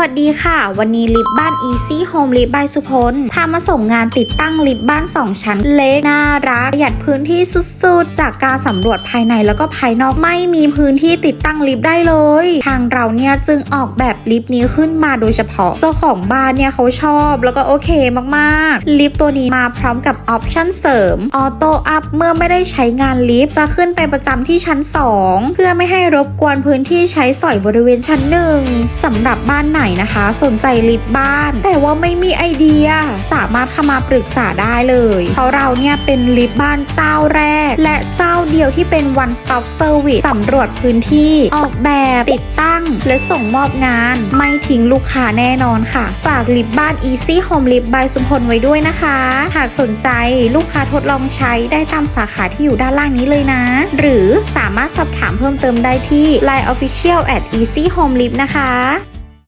วัสดีค่ะ วันนี้ลิฟบ้าน Easy Home ลิฟบายสุพลพามาส่งงานติดตั้งลิฟบ้าน 2 ชั้นเล็กน่ารักประหยัดพื้นที่สุดๆ จากการสำรวจภายในแล้วก็ภายนอกไม่มีพื้นที่ติดตั้งลิฟได้เลย ทางเราเนี่ยจึงออกแบบลิฟต์นี้ขึ้นมาโดยเฉพาะ เจ้าของบ้านเนี่ยเขาชอบแล้วก็โอเคมากๆ ลิฟต์ตัวนี้มาพร้อมกับออปชั่นเสริมออโต้อัพเมื่อไม่ได้ใช้งานลิฟต์จะขึ้นไปประจำที่ชั้น 2 เพื่อไม่ให้รบกวนพื้นที่ใช้สอยบริเวณชั้นหนึ่งสำหรับบ้านไหนนะคะ สนใจลิฟบ้าน แต่ว่าไม่มีไอเดีย สามารถเข้ามาปรึกษาได้เลย เพราะเราเนี่ยเป็นลิฟบ้านเจ้าแรก และเจ้าเดียวที่เป็น one stop service สำรวจพื้นที่ออกแบบติดตั้ง และส่งมอบงาน ไม่ทิ้งลูกค้าแน่นอนค่ะ ฝากลิฟบ้าน Easy Home Lift by สุพลไว้ด้วยนะคะ หากสนใจลูกค้าทดลองใช้ได้ตามสาขาที่อยู่ด้านล่างนี้เลยนะ หรือสามารถสอบถามเพิ่มเติมได้ที่ Line Official at Easy Home Lift นะคะ